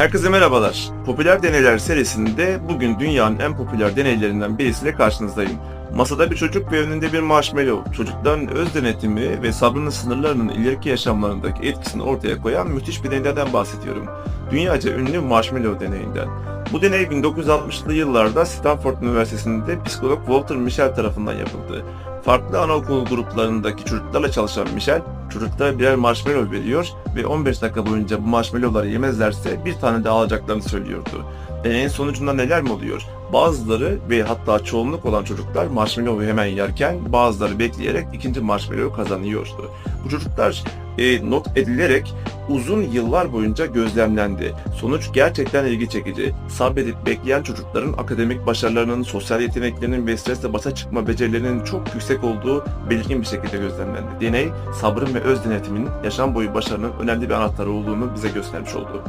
Herkese merhabalar. Popüler Deneyler serisinde bugün dünyanın en popüler deneylerinden birisiyle karşınızdayım. Masada bir çocuk ve önünde bir marshmallow. Çocukların öz denetimi ve sabrının sınırlarının ileriki yaşamlarındaki etkisini ortaya koyan müthiş bir deneyden bahsediyorum. Dünyaca ünlü marshmallow deneyinden. Bu deney 1960'lı yıllarda Stanford Üniversitesi'nde psikolog Walter Mischel tarafından yapıldı. Farklı anaokulu gruplarındaki çocuklarla çalışan Michel, çocuklara birer marshmallow veriyor ve 15 dakika boyunca bu marshmallowları yemezlerse bir tane daha alacaklarını söylüyordu. Deneyin sonucunda neler mi oluyor? Bazıları ve hatta çoğunluk olan çocuklar marshmallow'u hemen yerken bazıları bekleyerek ikinci marshmallow'u kazanıyordu. Bu çocuklar e, not edilerek uzun yıllar boyunca gözlemlendi. Sonuç gerçekten ilgi çekici. Sabredip bekleyen çocukların akademik başarılarının, sosyal yeteneklerinin ve stresle başa çıkma becerilerinin çok yüksek olduğu belirgin bir şekilde gözlemlendi. Deney, sabrın ve öz denetimin yaşam boyu başarının önemli bir anahtarı olduğunu bize göstermiş oldu.